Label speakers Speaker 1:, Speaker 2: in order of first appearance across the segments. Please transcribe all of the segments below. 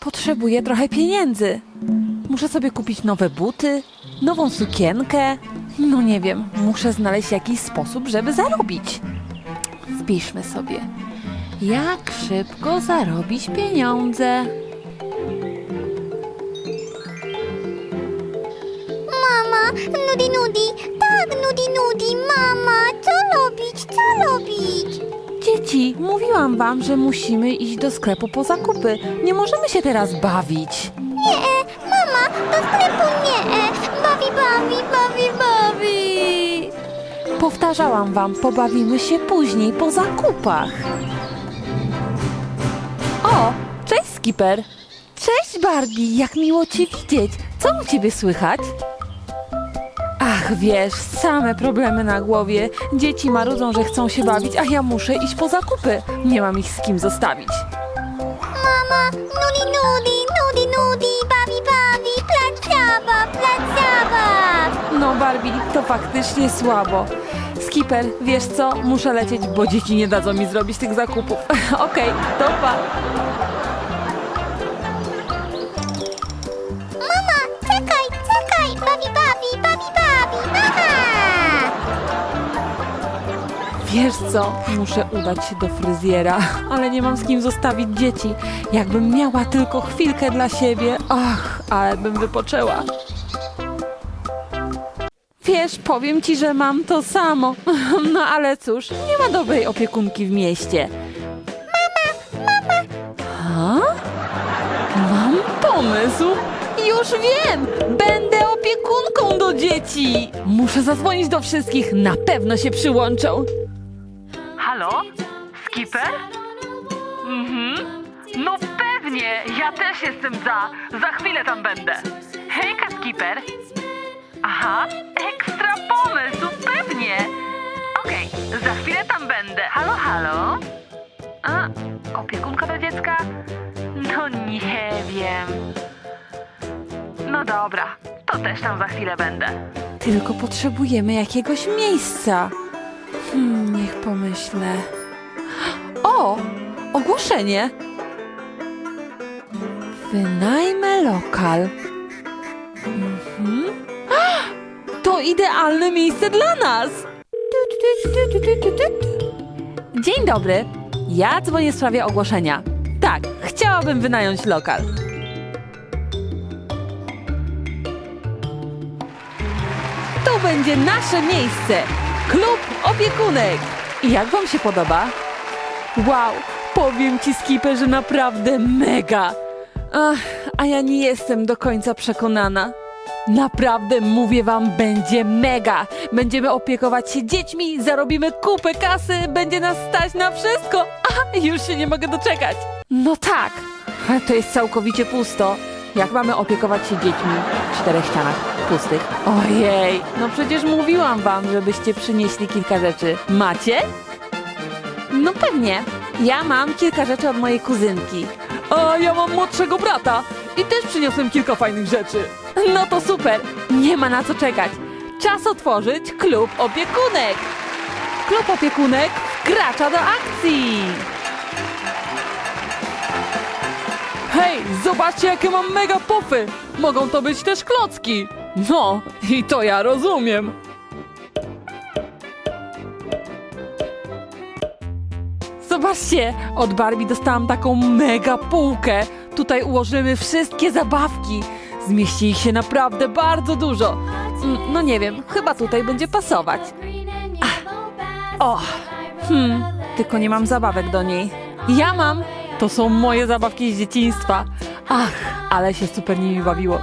Speaker 1: Potrzebuję trochę pieniędzy. Muszę sobie kupić nowe buty, nową sukienkę. No nie wiem, muszę znaleźć jakiś sposób, żeby zarobić. Wpiszmy sobie. Jak szybko zarobić pieniądze?
Speaker 2: Mama, nudi nudi, tak nudi nudi, mama, co robić, co robić?
Speaker 1: Dzieci, mówiłam wam, że musimy iść do sklepu po zakupy. Nie możemy się teraz bawić.
Speaker 2: Nie, e, mama, do sklepu nie, e, bawi, bawi, bawi, bawi.
Speaker 1: Powtarzałam wam, pobawimy się później po zakupach. O, cześć Skipper. Cześć Barbie, jak miło cię widzieć. Co u ciebie słychać? Ach, wiesz, same problemy na głowie. Dzieci marudzą, że chcą się bawić, a ja muszę iść po zakupy. Nie mam ich z kim zostawić.
Speaker 2: Mama, nudi nudi, nudi nudi, bawi, bawi, plac zabaw, plac zabaw.
Speaker 1: No Barbie, to faktycznie słabo. Skipper, wiesz co? Muszę lecieć, bo dzieci nie dadzą mi zrobić tych zakupów. Okej, to pa. Wiesz co? Muszę udać się do fryzjera, ale nie mam z kim zostawić dzieci. Jakbym miała tylko chwilkę dla siebie, ach, ale bym wypoczęła. Wiesz, powiem ci, że mam to samo. No ale cóż, nie ma dobrej opiekunki w mieście. Mama, mama. Ha? Mam pomysł. Już wiem! Będę opiekunką do dzieci! Muszę zadzwonić do wszystkich, na pewno się przyłączą. Skipper? Mhm. No pewnie, ja też jestem za. Za chwilę tam będę. Hejka, Skipper. Aha, ekstra pomysł, pewnie. Okej, za chwilę tam będę. Halo, halo? A, opiekunka do dziecka? No nie wiem. No dobra, to też tam za chwilę będę. Tylko potrzebujemy jakiegoś miejsca. Hmm, niech pomyślę. O! Ogłoszenie! Wynajmę lokal. Mhm. To idealne miejsce dla nas! Dzień dobry. Ja dzwonię w sprawie ogłoszenia. Tak, chciałabym wynająć lokal. Tu będzie nasze miejsce. Klub opiekunek. I jak wam się podoba? Wow, powiem ci Skipper, że naprawdę mega. Ach, a ja nie jestem do końca przekonana. Naprawdę mówię wam, będzie mega. Będziemy opiekować się dziećmi, zarobimy kupę kasy, będzie nas stać na wszystko. A, już się nie mogę doczekać. No tak, to jest całkowicie pusto. Jak mamy opiekować się dziećmi w czterech ścianach pustych? Ojej, no przecież mówiłam wam, żebyście przynieśli kilka rzeczy. Macie? No pewnie. Ja mam kilka rzeczy od mojej kuzynki. A ja mam młodszego brata i też przyniosłem kilka fajnych rzeczy. No to super. Nie ma na co czekać. Czas otworzyć klub opiekunek. Klub opiekunek wkracza do akcji. Hej, zobaczcie jakie mam mega pufy. Mogą to być też klocki. No, i to ja rozumiem. Zobaczcie, od Barbie dostałam taką mega półkę. Tutaj ułożymy wszystkie zabawki. Zmieści ich się naprawdę bardzo dużo. Mm, No nie wiem, chyba tutaj będzie pasować. O, hmm, tylko nie mam zabawek do niej. Ja mam. To są moje zabawki z dzieciństwa. Ach, ale się super nimi bawiło.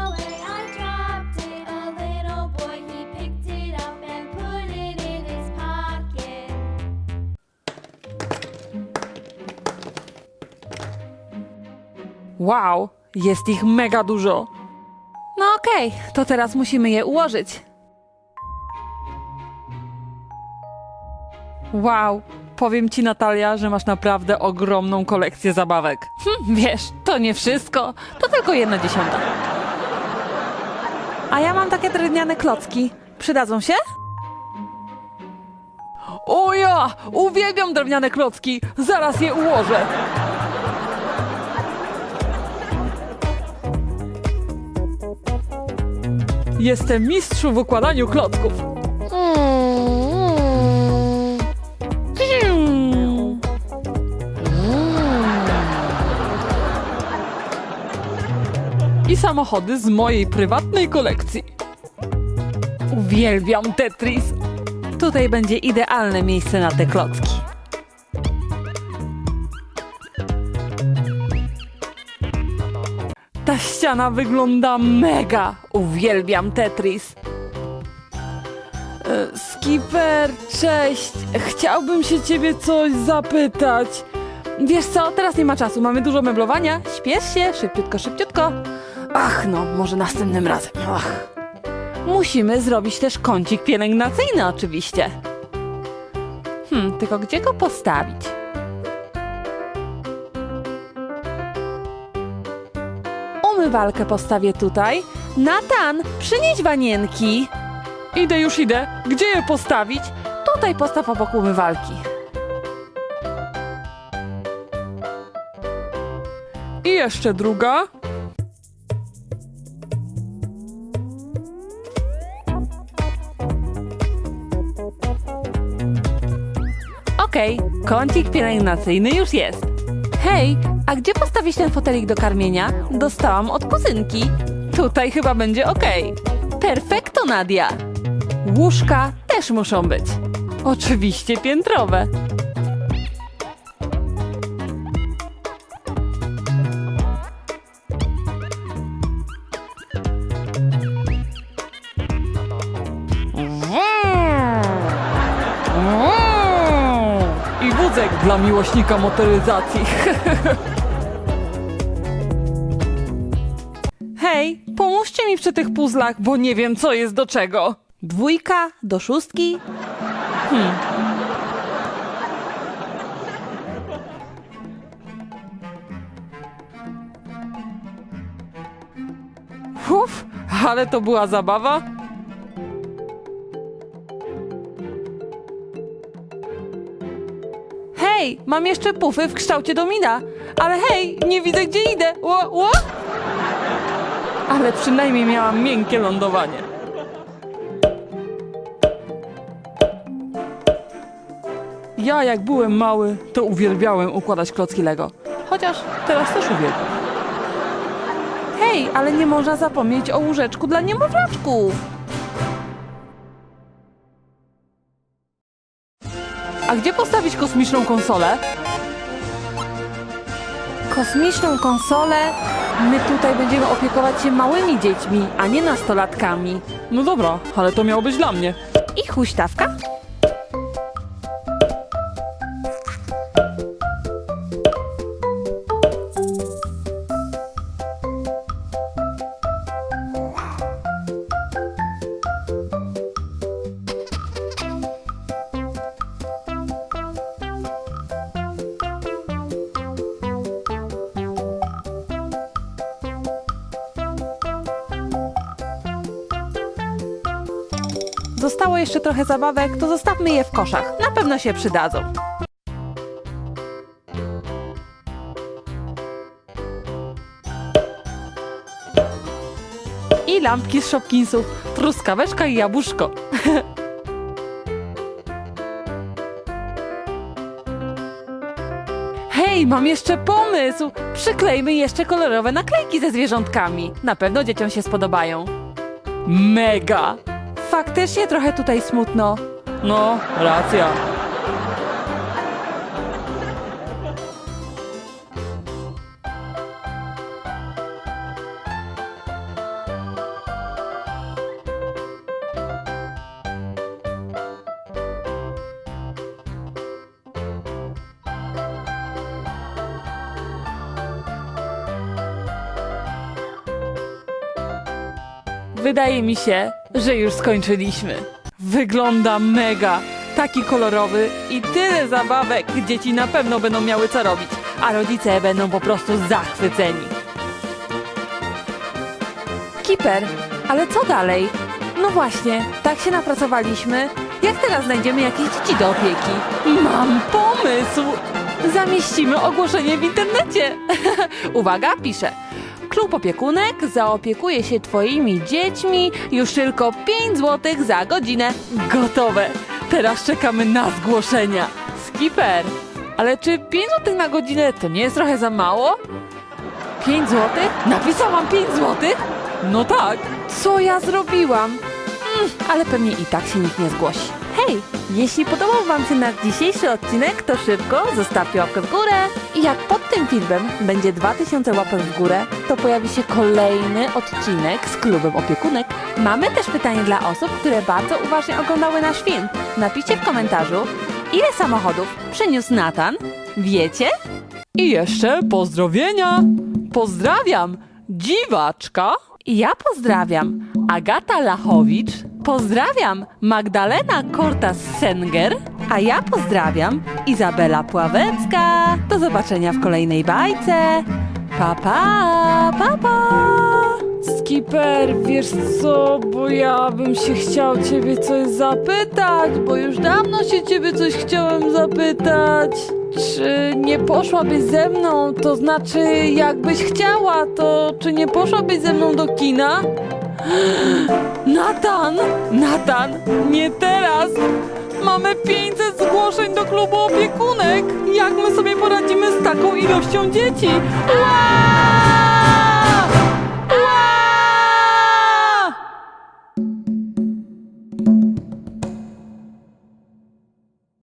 Speaker 1: Wow, jest ich mega dużo. No okej, to teraz musimy je ułożyć. Wow, powiem ci Natalia, że masz naprawdę ogromną kolekcję zabawek. Hm, wiesz, to nie wszystko, to tylko jedna dziesiąta. A ja mam takie drewniane klocki. Przydadzą się? O ja! Uwielbiam drewniane klocki! Zaraz je ułożę! Jestem mistrz w układaniu klocków. I samochody z mojej prywatnej kolekcji. Uwielbiam Tetris. Tutaj będzie idealne miejsce na te klocki. Ta ściana wygląda mega. Uwielbiam Tetris. E, Skipper, cześć. Chciałbym się ciebie coś zapytać. Wiesz co, teraz nie ma czasu, mamy dużo meblowania. Śpiesz się, szybciutko, szybciutko. Ach, no, może następnym razem. Ach. Musimy zrobić też kącik pielęgnacyjny oczywiście. Hmm, tylko gdzie go postawić? Umywalkę postawię tutaj. Natan, przynieś wanienki. Idę, już idę. Gdzie je postawić? Tutaj postaw obok umywalki. I jeszcze druga. Okej, kącik pielęgnacyjny już jest. Hej, a gdzie postawić ten fotelik do karmienia? Dostałam od kuzynki. Tutaj chyba będzie okej. Perfekto, Nadia. Łóżka też muszą być. Oczywiście piętrowe. Wózek dla miłośnika motoryzacji. Hej, pomóżcie mi przy tych puzzlach, bo nie wiem, co jest do czego. Dwójka do szóstki? Hmm. Ale to była zabawa. Hej, mam jeszcze pufy w kształcie domina. Ale hej, nie widzę gdzie idę. Ło, ło? Ale przynajmniej miałam miękkie lądowanie. Ja jak byłem mały, to uwielbiałem układać klocki Lego. Chociaż teraz też uwielbiam. Hej, ale nie można zapomnieć o łóżeczku dla niemowlaczków. A gdzie postawić kosmiczną konsolę? Kosmiczną konsolę? My tutaj będziemy opiekować się małymi dziećmi, a nie nastolatkami. No dobra, ale to miało być dla mnie. I huśtawka? Zostało jeszcze trochę zabawek, to zostawmy je w koszach. Na pewno się przydadzą. I lampki z Shopkinsów, truskaweczka i jabłuszko. Hej, mam jeszcze pomysł! Przyklejmy jeszcze kolorowe naklejki ze zwierzątkami. Na pewno dzieciom się spodobają. Mega! Faktycznie trochę tutaj smutno. No, racja. Wydaje mi się, że już skończyliśmy. Wygląda mega, taki kolorowy i tyle zabawek. Dzieci na pewno będą miały co robić, a rodzice będą po prostu zachwyceni. Kiper, ale co dalej? No właśnie, tak się napracowaliśmy. Jak teraz znajdziemy jakieś dzieci do opieki? Mam pomysł! Zamieścimy ogłoszenie w internecie. Uwaga, piszę. Klub opiekunek zaopiekuje się twoimi dziećmi już tylko 5 zł za godzinę. Gotowe. Teraz czekamy na zgłoszenia. Skipper, ale czy 5 zł na godzinę to nie jest trochę za mało? 5 zł? Napisałam 5 zł? No tak. Co ja zrobiłam? Mm, ale pewnie i tak się nikt nie zgłosi. Hej, jeśli podobał Wam się nasz dzisiejszy odcinek, to szybko zostawcie łapkę w górę. I jak pod tym filmem będzie 2000 łapek w górę, to pojawi się kolejny odcinek z klubem opiekunek. Mamy też pytanie dla osób, które bardzo uważnie oglądały nasz film. Napiszcie w komentarzu, ile samochodów przyniósł Natan? Wiecie? I jeszcze pozdrowienia. Pozdrawiam, dziwaczka. Ja pozdrawiam Agata Lachowicz. Pozdrawiam Magdalena Kortas-Senger. A ja pozdrawiam Izabela Pławecka. Do zobaczenia w kolejnej bajce. Pa, pa, pa, pa. Skipper, wiesz co, bo ja bym się chciał ciebie coś zapytać, bo już dawno się ciebie coś chciałem zapytać. Czy nie poszłabyś ze mną? To znaczy, jakbyś chciała, to czy nie poszłabyś ze mną do kina? Natan! Natan! Nie teraz! Mamy 500 zgłoszeń do klubu opiekunek! Jak my sobie poradzimy z taką ilością dzieci? Aaaa!